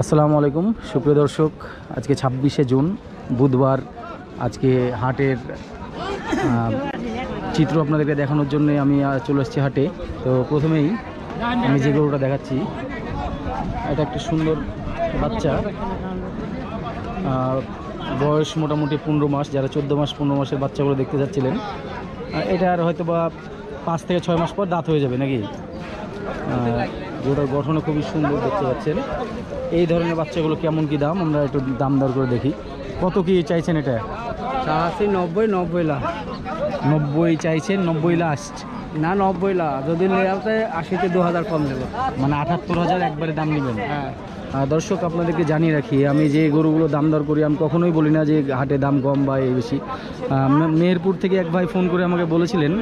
আসসালামু আলাইকুম। সুপ্রিয় দর্শক, আজকে ছাব্বিশে জুন, বুধবার। আজকে হাটের চিত্র আপনাদেরকে দেখানোর জন্য আমি চলে এসেছি হাটে। তো প্রথমেই আমি যে গরুটা দেখাচ্ছি, এটা একটা সুন্দর বাচ্চা। বয়স মোটামুটি পনেরো মাস, যারা চোদ্দ মাস, পনেরো মাসের বাচ্চাগুলো দেখতে যাচ্ছিলেন। এটার হয়তো বা পাঁচ থেকে ছয় মাস পর দাঁত হয়ে যাবে নাকি? গরুটার গঠনও খুবই সুন্দর দেখতে পাচ্ছেন। এই ধরনের বাচ্চাগুলো কেমন কি দাম? আমরা একটু দাম দর করে দেখি। কত কি চাইছেন এটা? আশি নব্বই নব্বই লাখ নব্বই চাইছেন নব্বই লাস্ট না নব্বই লাখ যদি নেওয়াতে আশিতে দু হাজার কম দেবো। মানে আটাত্তর হাজার একবারে দাম নেবেন? হ্যাঁ। দর্শক, আপনাদেরকে জানিয়ে রাখি, আমি যে গরুগুলো দাম দর করি, আমি কখনোই বলি না যে হাটে দাম কম বা এই বেশি। মেহেরপুর থেকে এক ভাই ফোন করে আমাকে বলেছিলেন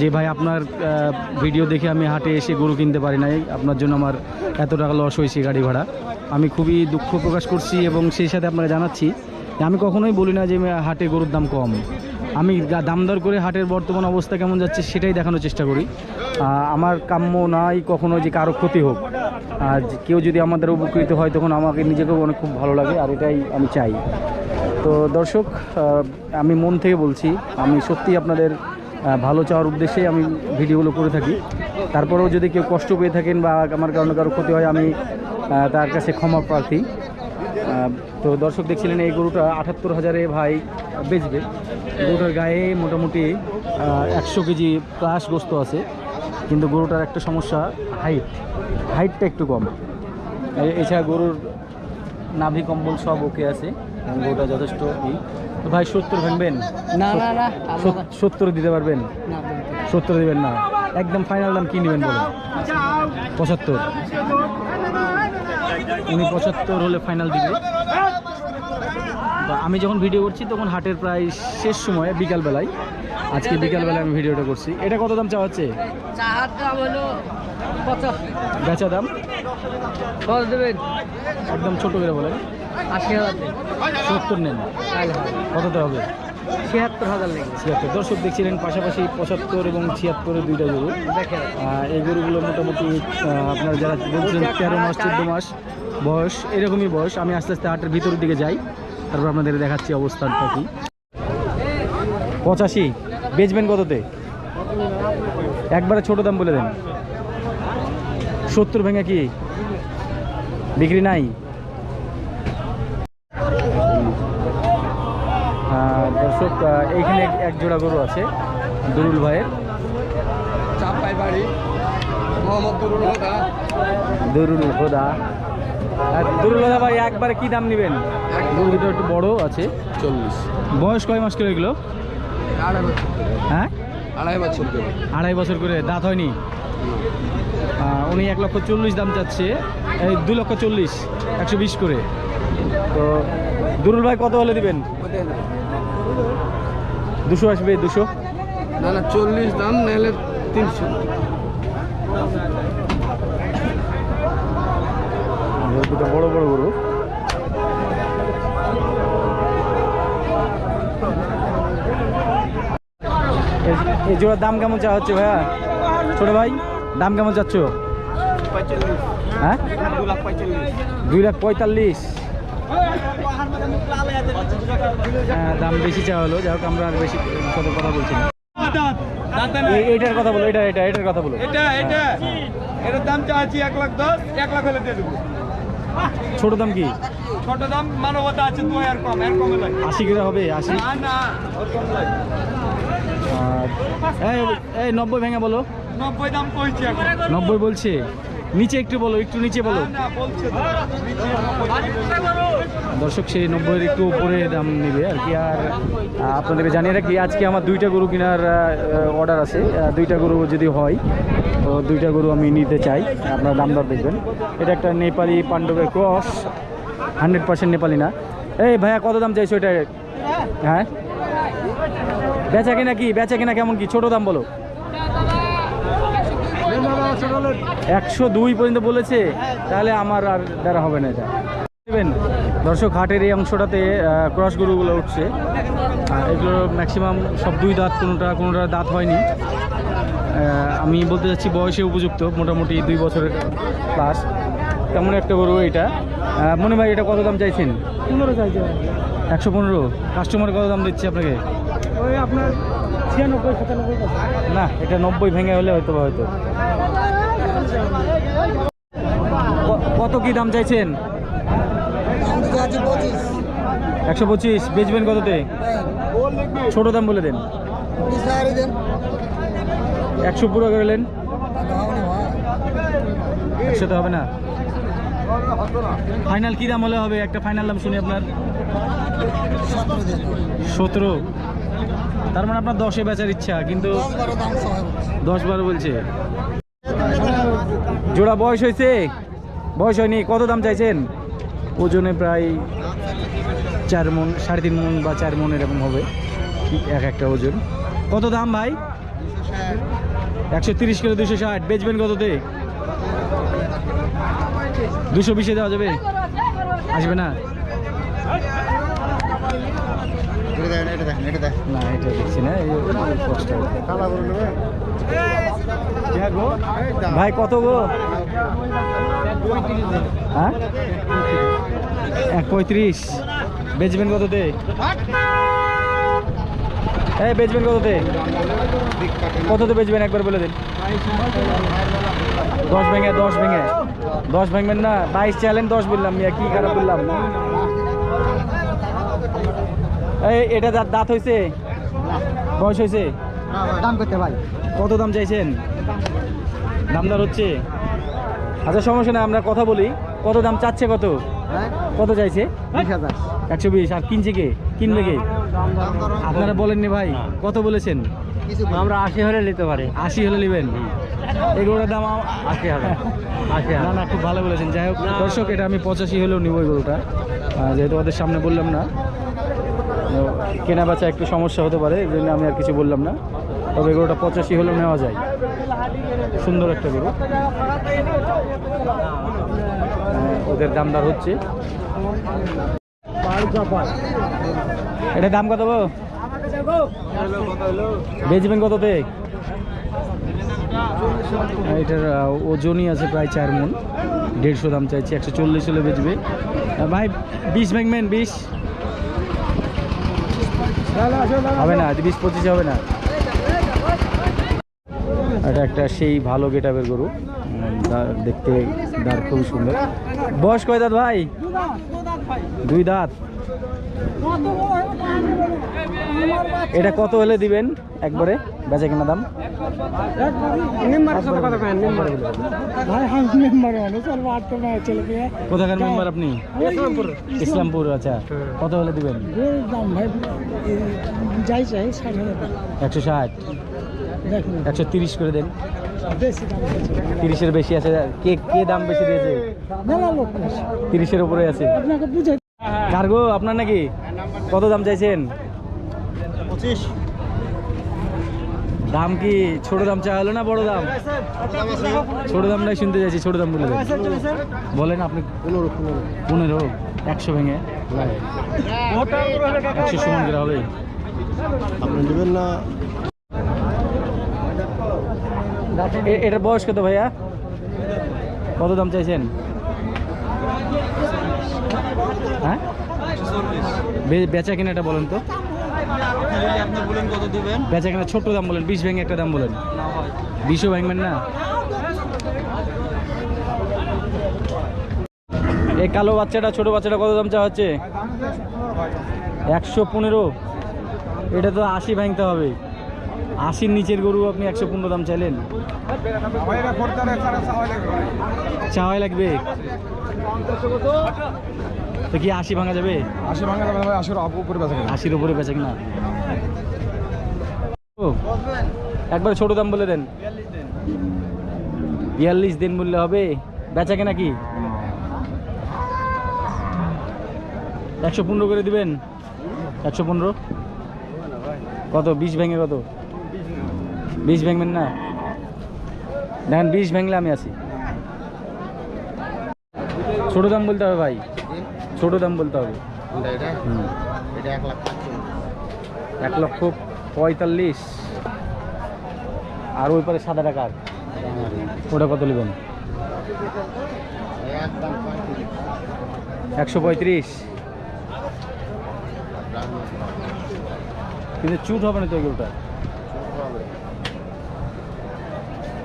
যে, ভাই, আপনার ভিডিও দেখে আমি হাটে এসে গরু কিনতে পারি নাই, আপনার জন্য আমার এত টাকা লস হয়েছে গাড়ি ভাড়া। আমি খুবই দুঃখ প্রকাশ করছি এবং সেই সাথে আপনাকে জানাচ্ছি আমি কখনোই বলি না যে হাটে গরুর দাম কম। আমি দাম দর করে হাটের বর্তমান অবস্থা কেমন যাচ্ছে, সেটাই দেখানোর চেষ্টা করি। আমার কাম্য নাই কখনো যে কারও ক্ষতি হোক। আর কেউ যদি আমাদের উপকৃত হয়, তখন আমাকে নিজেকেও অনেক খুব ভালো লাগে, আর এটাই আমি চাই। তো দর্শক আমি মন থেকে বলছি, আমি সত্যি আপনাদের ভালো চাওয়ার উদ্দেশ্যে আমি ভিডিওগুলো করে থাকি। তারপরেও যদি কেউ কষ্ট পেয়ে থাকেন বা আমার কারণে কারও ক্ষতি হয়, আমি তার কাছে ক্ষমা প্রার্থী। তো দর্শক দেখছিলেন, এই গরুটা আটাত্তর হাজারে ভাই বেচবে। গরুটার গায়ে মোটামুটি একশো কেজি প্লাস গোস্ত আছে। কিন্তু গরুটার একটা সমস্যা হাইট হাইটটা একটু কম। এছাড়া গরুর নাভি কম্বল সব ওকে আছে। গরুটা যথেষ্ট ই। তো ভাই সত্তর ভাঙবেন? না না না সত- সত্তর দিতে পারবেন? না সত্তর দিবেন না। একদম ফাইনাল দাম কি নেবেন বলুন? পঁচাত্তর। উনি পঁচাত্তর হলে ফাইনাল দিবে। বা আমি যখন ভিডিও করছি তখন হাটের প্রায় শেষ সময়ে বিকালবেলায়। আজকে বিকালবেলায় আমি ভিডিওটা করছি। এটা কত দাম চাওয়া হচ্ছে? বেচা দাম? দেবেন? একদম ছোট করে বলেন। আশি হাজার। সত্তর নেন। কততে হবে? ছিয়াত্তর হাজার ছিয়াত্তর। দর্শক দেখছিলেন পাশাপাশি পঁচাত্তর এবং ছিয়াত্তরের দুইটা গরু। এই গরুগুলো মোটামুটি আপনারা যারা বলছেন তেরো মাস চোদ্দ মাস বয়স এরকমই বয়স। আমি আস্তে আস্তে হাটের ভিতরের দিকে যাই। তারপর আপনাদের দেখাচ্ছি অবস্থানটা কি। পঁচাশি। বেচবেন কততে? একবারে ছোট দাম বলে দেন। সত্তর ভেঙে কি বিক্রি নাই? আহ, দর্শক এইখানে এক- জোড়া গরু আছে দুরুল ভাইয়ের। চাপাই বাড়ি মোহাম্মদ দুরুল হোদা। দরুল হোদা। আর দরুল হোদা ভাই একবারে কি দাম নেবেন? গরু দুটো একটু বড় আছে। চল্লিশ। বয়স কয় মাস করে এগুলো? হ্যাঁ? আড়াই বছর করে। আড়াই বছর করে দাঁত হয়নি? উনি এক লক্ষ চল্লিশ দাম চাচ্ছে এই দু লক্ষ চল্লিশ একশো বিশ করে। তো দুরুল ভাই কত হলে দিবেন? দুশো আসবে দুশো? না না চল্লিশ দাম নাহলে তিনশো। দুটো বড় বড় গরু। এই- জোড়ার দাম কেমন চা হচ্ছে ভাইয়া? ছোট ভাই দাম কেমন চাচ্ছ? হ্যাঁ? দুই লাখ পঁয়তাল্লিশ। হ্যাঁ দাম বেশি চা হলো। যাই হোক আমরা আর বেশি কত কথা বলছি না। এইটার কথা বলো এটা এটা এটার কথা বলো। এটা এটা এটার দাম চাচ্ছি এক লাখ দশ এক লাখ হলে দিয়ে দেবো। ছোট দাম কি? ছোট দাম মানবতা আছে দু আর কম এর কমে আশি করে হবে আশি। না না এই- এই নব্বই ভেঙে বলো। নব্বই দাম কইছি নব্বই বলছে। নিচে একটু বলো একটু নিচে বলো। দর্শক সেই নব্বইয়ের একটু উপরে দাম নেবে আর কি। আর আপনাদেরকে জানিয়ে রাখি আজকে আমার দুইটা গরু কেনার অর্ডার আছে। দুইটা গরু যদি হয় তো দুইটা গরু আমি নিতে চাই। আপনারা দাম দর দেখবেন। এটা একটা নেপালি পাণ্ডবের ক্রস হান্ড্রেড পার্সেন্ট নেপালি না। এই ভাইয়া কত দাম চাইছো এটা? হ্যাঁ? বেচা কিনা কি? বেচা কিনা কেমন কি? ছোট দাম বলো। একশো দুই পর্যন্ত বলেছে তাহলে আমার আর দ্বারা হবে না এটা। দর্শক হাটের এই অংশটাতে ক্রস গরুগুলো উঠছে। এগুলো ম্যাক্সিমাম সব দুই দাঁত কোনোটা কোনোটা দাঁত হয়নি। আমি বলতে চাচ্ছি বয়সে উপযুক্ত মোটামুটি দুই বছরের প্লাস তেমন একটা গরু এটা। মনে ভাই এটা কত দাম চাইছেন? পনেরো চাইছে। একশো পনেরো। কাস্টমার কত দাম দিচ্ছে আপনাকে? না, এটা নব্বই ভেঙে হলে হয়তো হয়তো। কত কি দাম চাইছেন? একশো পঁচিশ। বেচবেন কততে? ছোট দাম বলে দেন। একশো পুরো করলেন একশো তো হবে না? ফাইনাল কি দাম হলে হবে? একটা ফাইনাল দাম শুনি আপনার। সতেরো। তার মানে আপনার দশে বেচার ইচ্ছা, কিন্তু দশ বারো বলছে। জোড়া বয়স হয়েছে? বয়স হয়নি, কত দাম চাইছেন? ওজনে প্রায় চার মন, সাড়ে তিন মন বা চার মন এরকম হবে এক একটা ওজন। কত দাম ভাই? একশো তিরিশ কিলো, দুশো ষাট। বেচবেন কততে? দুশো বিশে দেওয়া যাবে? আসবে না? না এটা দেখছি না এই কষ্ট ভাই কত গো? হ্যাঁ? এক পঁয়ত্রিশ। বেচবেন কততে এই বেচবেন কততে কততে বেচবেন? একবার বলে দিন। দশ ভেঙে দশ ভেঙে। দশ ভেঙবেন না বাইশ চ্যালেঞ্জ দশ বললাম মিয়া কি খারাপ বললাম। এটা দাঁত দাঁত হয়েছে বয়স হয়েছে দাম করতে ভাই। কত দাম চাইছেন? দামদার হচ্ছে? আচ্ছা সমস্যা নাই আমরা কথা বলি। কত দাম চাচ্ছে কত? হ্যাঁ? কত চাইছে? একশো বিশ। আর কিনছে কে? কিনবে কে? আপনারা বলেননি ভাই কত বলেছেন? আমরা আশি হলে নিতে পারি। আশি হলে নেবেন? এগুলোর দাম আশি হাজার। আশি না না খুব ভালো বলেছেন। যাই হোক দর্শক এটা আমি পঁচাশি হলেও নিব এই গরুটা। যেহেতু ওদের সামনে বললাম না। কেনা বেচা একটু সমস্যা হতে পারে এই জন্য আমি আর কিছু বললাম না। তবে এই গরুটা পঁচাশি হলেও নেওয়া যায়। সুন্দর একটা গরু। আহ, ওদের দামদার হচ্ছে। এটা দাম কত বেচবেন কততে? এটার ওজনই আছে প্রায় চার মন। দেড়শো দাম চাইছি একশো চল্লিশ হলে বেচবে। ভাই বিশ ভাঙবেন বিশ? হবে না বিশ পঁচিশে হবে না। এটা একটা সেই ভালো গেটাবের গরু। উম, দেখতে দাঁড় খুবই সুন্দর। বয়স কয় দাঁত ভাই? দুই দাঁত। এটা কত হলে দিবেন একবারে বেচা কেনা দাম? কোথাকার মেম্বার আপনি? ইসলামপুর আচ্ছা। কত হলে দিবেন? একশো ষাট। একশো তিরিশ করে দেন। তিরিশের বেশি আছে। কে কে দাম বেশি দিয়েছে। তিরিশের উপরে আছে। কার্গো আপনার নাকি? কত দাম চাইছেন? পঁচিশ। দাম কি ছোট দাম চা হলো না বড় দাম? ছোট দামটাই শুনতে চাইছি ছোট দাম বলে বলেন আপনি। পনেরো পনেরো। একশো ভেঙে? একশো সমান করে হবে। আপনি নেবেন না। এটার বয়স কত ভাইয়া? কত দাম চাইছেন? হ্যাঁ? বেচা বলেন তো। বলেন কত বেচা কিনা ছোট্ট দাম বলেন, বিশ ভেঙে একটা দাম বলেন। বিশও ভাঙবেন না? এই কালো বাচ্চাটা, ছোট বাচ্চাটা কত দাম চা হচ্ছে? একশো পনেরো। এটা তো আশি ভাঙতে হবে। আশির নিচের গরু আপনি একশো পনেরো দাম চাইলেন? চাওয়াই লাগবে? কি আশি ভাঙা যাবে? আশি ভাঙা যাবে আশির উপরে বেঁচে আশির উপরে বেচে কিনা একবারে ছোট দাম বলে দেন। বিয়াল্লিশ দিন বললে হবে। বেচা কেনা কি? একশো পনেরো করে দিবেন? একশো পনেরো? কত? বিশ ভেঙে কত? বিশ ভেঙবেন না? দেখেন বিশ ভেঙলে আমি আছি। ছোট দাম বলতে হবে ভাই। ছোট দাম বলতে হবে। এক লক্ষ পঁয়তাল্লিশ। আর ওই পারে সাদা টাকার ওটা কত নেবেন একশো পঁয়ত্রিশ। কিন্তু চুট হবে না তো এগুলোটা।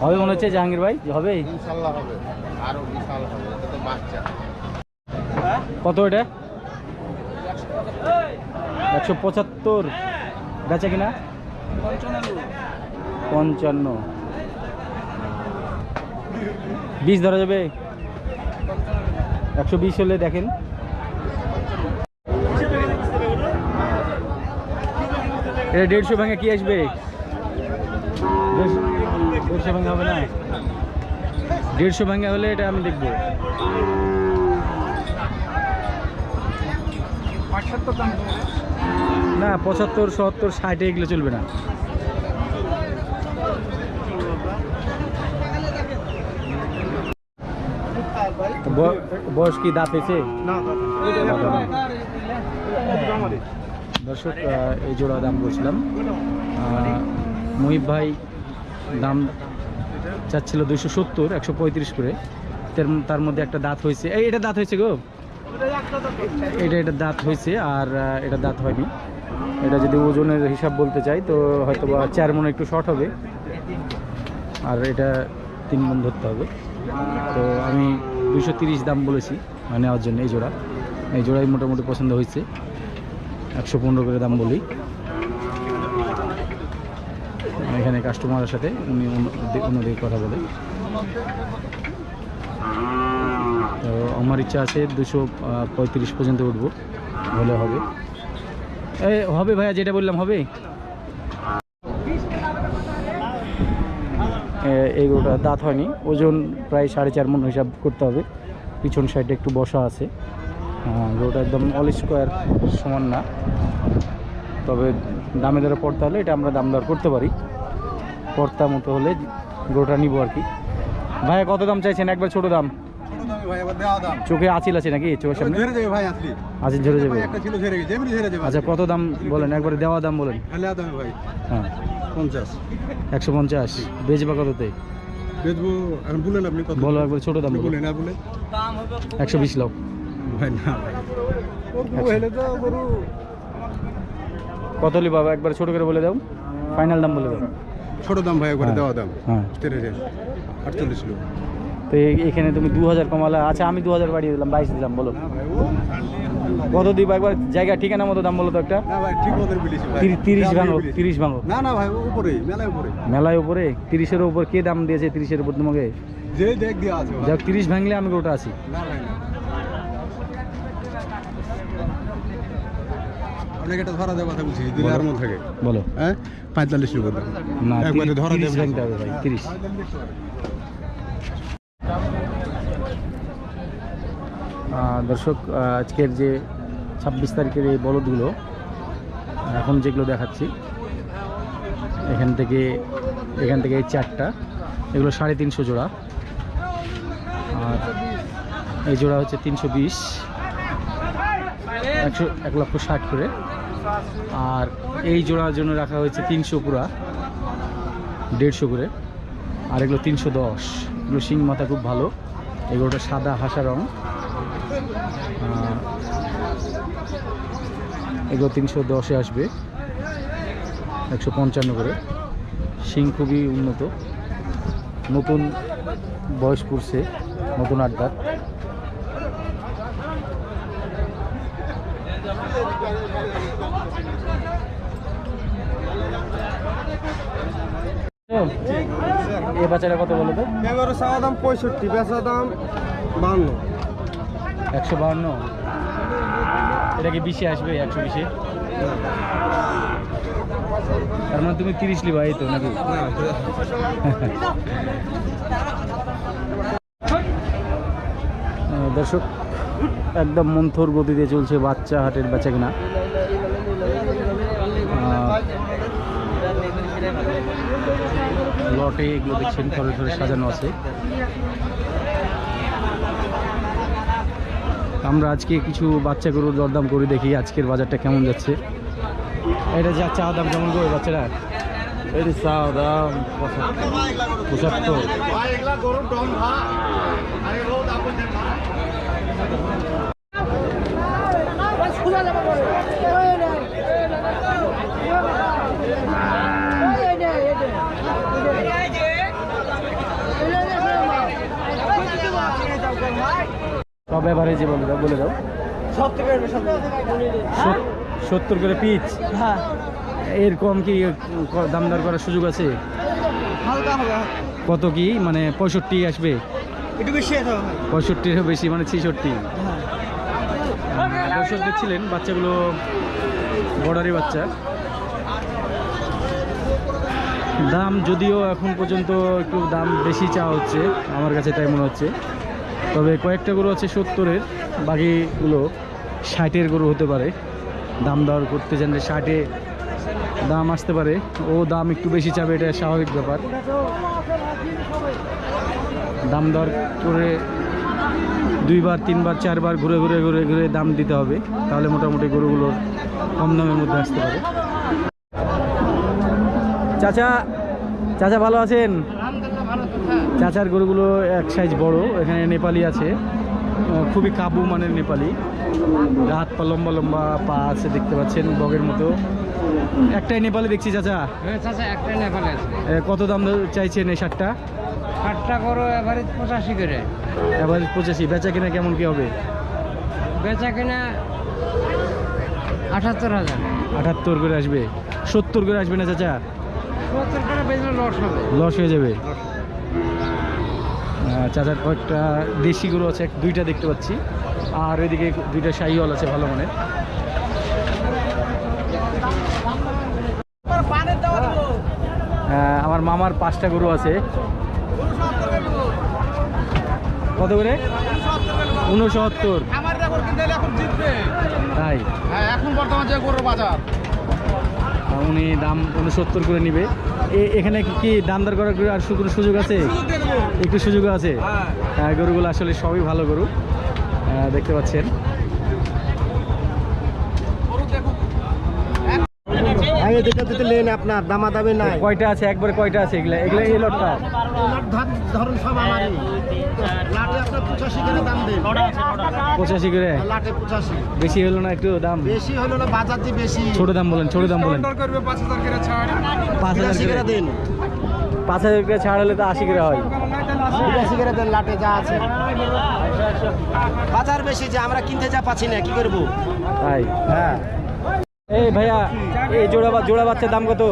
হবে মনে হচ্ছে জাহাঙ্গীর ভাই? হবে? ইনশাল্লাহ হবে। আরও বিশাল হবে এটা তো বাচ্চা। কত এটা? একশো পঁচাত্তর। বেচা কিনা? পঞ্চান্ন। বিশ ধরা যাবে? একশো বিশ হলে দেখেন। এটা দেড়শো ভাঙে কি আসবে? দেড়শো ভাঙে হবে না? দেড়শো ভাঙে হলে এটা আমি দেখব। না পঁচাত্তর সত্তর ষাটে এগুলো চলবে না। বয়স কি দাঁত হয়েছে? দর্শক এই জোড়া দাম বলছিলাম। মুহিব ভাই দাম চাচ্ছিল দুইশো সত্তর, একশো পঁয়ত্রিশ করে। তার- মধ্যে একটা দাঁত হয়েছে। এই, এটা দাঁত হয়েছে গো। এটা এটা দাঁত হয়েছে আর এটা দাঁত হয়নি। এটা যদি ওজনের হিসাব বলতে চাই, তো হয়তো বা চার মনে একটু শর্ট হবে। আর এটা তিন মন ধরতে হবে। তো আমি দুশো দাম বলেছি মানে নেওয়ার জন্য এই জোড়া। এই জোড়াই মোটামুটি পছন্দ হয়েছে। একশো পনেরো করে দাম বলি। এখানে কাস্টমারের সাথে উনি অন্য- অন্যদিকে কথা বলে। তো আমার ইচ্ছা আছে দুশো পঁয়ত্রিশ পর্যন্ত উঠবো। হলে হবে। হবে ভাইয়া যেটা বললাম হবে। এ- এই গরুটা দাঁত হয়নি। ওজন প্রায় সাড়ে চার মন হিসাব করতে হবে। পিছন সাইডে একটু বসা আছে। আহ, গরুটা একদম অল স্কোয়ার সমান না। তবে দামে দরে পড়তে হলে এটা আমরা দাম দর করতে পারি। পড়তা মতো হলে গরুটা নিব আর কি। ভাইয়া কত দাম চাইছেন? একবার ছোট দাম। চোখে আঁচিল আছে নাকি? চোখের সামনে? আঁচিল। ঝরে যাবে? আচ্ছা কত দাম বলেন? একবারে দেওয়া দাম বলেন। হ্যাঁ। পঞ্চাশ। একশো পঞ্চাশ। বেচবা কততে? বলো একবার ছোট দাম বলেন বলে একশো বিশ লাখ। কত লি বাবা? একবার ছোট করে বলে দাও। ফাইনাল দাম বলে দাও। ছোট দাম ভাই একবারে হ্যাঁ। দেওয়া দাম। হ্যাঁ। আটচল্লিশ লোক। তো এখানে তুমি দু হাজার কমালে আচ্ছা আমি দু হাজার বাড়িয়ে দিলাম বাইশ দিলাম বলো। কত দিব একবার? জায়গা ঠিকানা মতো দাম বলো তো একটা। তিরিশ ভাঙো তিরিশ ভাঙো। না না ভাই উপরে মেলায় উপরে। মেলায় উপরে? তিরিশের উপর কে দাম দিয়েছে তিরিশের উপর তোমাকে? যাক তিরিশ ভাঙলে আমি ওটা আছি। না ভাই না। আপনাকে ধরা কথা বলছি দিলে আর মন থাকে? বলো। হ্যাঁ? পঁয়তাল্লিশ না একবারে ধরা দেবে ভাই তিরিশ। দর্শক আজকের যে ছাব্বিশ তারিখের এই বলদগুলো এখন যেগুলো দেখাচ্ছি এখান থেকে এখান থেকে এই চারটা এগুলো সাড়ে তিনশো জোড়া। আর এই জোড়া হচ্ছে তিনশো বিশ একশো এক লক্ষ ষাট করে। আর এই জোড়ার জন্য রাখা হয়েছে তিনশো পুরা, দেড়শো করে। আর এগুলো তিনশো দশ। এগুলো শিং মাথা খুব ভালো। এগুলোটা সাদা হাসা রং। এগুলো তিনশো দশে আসবে। একশো পঞ্চান্ন করে। শিং খুবই উন্নত। নতুন বয়স করছে নতুন আড্ডার। বাচ্চাটা কত বলো তো? এবারে চাওয়া দাম পঁয়ষট্টি বেচা দাম বান্ন। একশো বাহান্ন? এটা কি বিশে আসবে একশো বিশে? তার মানে তুমি তিরিশ লিবা এই তো নাকি? দর্শক একদম মন্থর গতিতে চলছে বাচ্চা হাটের বেচা কিনা। লটে এগুলো দেখছেন ঘরে থরে সাজানো আছে। আমরা আজকে কিছু বাচ্চা গরুর দরদাম করে দেখি, আজকের বাজারটা কেমন যাচ্ছে। এটা যা চা দাম কেমন করে বাচ্চারা? চা দাম সব অ্যাভারেজে বলে দাও। সত্তর করে পিচ? হ্যাঁ। এর কম কি ক- দাম দর করার সুযোগ আছে? কত কি? মানে পঁয়ষট্টি আসবে? একটু বেশি পঁয়ষট্টির বেশি মানে ছেষট্টি। দর্শক দেখছিলেন বাচ্চাগুলো বর্ডারি বাচ্চা। দাম যদিও এখন পর্যন্ত একটু দাম বেশি চাওয়া হচ্ছে আমার কাছে তাই মনে হচ্ছে। তবে কয়েকটা গরু আছে সত্তরের, বাকিগুলো ষাটের গরু হতে পারে। দাম দর করতে জানলে ষাটে দাম আসতে পারে। ও দাম একটু বেশি চাবে, এটা স্বাভাবিক ব্যাপার। দাম দর করে দুইবার, তিনবার, চারবার ঘুরে ঘুরে ঘুরে ঘুরে দাম দিতে হবে। তাহলে মোটামুটি গরুগুলোর কম দামের মধ্যে আসতে পারে। চাচা চাচা ভালো আছেন? চাচার গরুগুলো এক সাইজ বড় এখানে নেপালি আছে। খুবই কাবু মানের নেপালি। হাত পা লম্বা লম্বা পা আছে দেখতে পাচ্ছেন বগের মতো। একটাই নেপালে দেখছি চাচা। হ্যাঁ চাচা একটা নেপাল আছে। কত দাম চাইছেন এই শার্টটা ষাটটা করো এবারে পঁচাশি করে। এবার পঁচাশি। বেচা কিনা কেমন কি হবে? বেচা কিনা আঠাত্তর হাজার। আটাত্তর করে আসবে। সত্তর করে আসবে না চাচা? সত্তর করে লস হবে। লস হয়ে যাবে। চাচার কয়েকটা দেশি গরু আছে এক- দুইটা দেখতে পাচ্ছি। আর এদিকে দুইটা শাহিওয়াল আছে ভালো মানের। আহ, আমার মামার পাঁচটা গরু আছে। কত করে? উনসত্তর। তাই? হ্যাঁ এখন বর্তমান যে গরুর বাজার। উনি দাম উনসত্তর করে নিবে। এ- এখানে কি- কি দাম দর করার আর কোনো সুযোগ আছে? একটু সুযোগ আছে? হ্যাঁ হ্যাঁ গরুগুলো আসলে সবই ভালো গরু। আহ, দেখতে পাচ্ছেন। আগে যেটা দিতে লেন আপনার দামা দামি নাই। কয়টা আছে? একবার কয়টা আছে? এগুলা এগুলা এই লটটা? ধরুন সব আমারই। লাটে আপনার পঁচাশি করে দাম দেন পঁচাশি করে? লাটে পঁচাশি। বেশি হলো না একটু দাম? বেশি হলো না বাজার যে বেশি। ছোট দাম বলেন ছোট দাম বলেন। পাঁচ হাজার করে ছাড়। পাঁচ হাজার করে করে পাঁচ হাজার করে ছাড় হলে তো আশি করে হয়। বিরাশি করে দেন লাটে যা আছে। বাজার বেশি যে আমরা কিনতে যা পাচ্ছি না কি করব? তাই? হ্যাঁ। এই ভাইয়া এই জোড়া বা- জোড়া বাচ্চার দাম কত?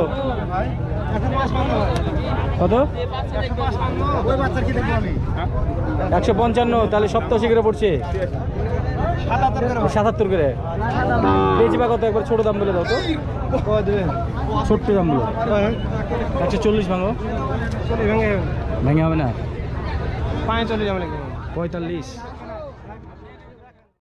কত? একশো পঞ্চান্ন তাহলে সপ্তাহ করে পড়ছে? সাতাত্তর করে। পেয়েছি বা কত? একবার ছোট দাম বলে দাও তো। ছোট্ট দাম বলো একশো চল্লিশ ভাঙো। ভেঙে। হবে না? পাঁচ চল্লিশ যাবে পঁয়তাল্লিশ।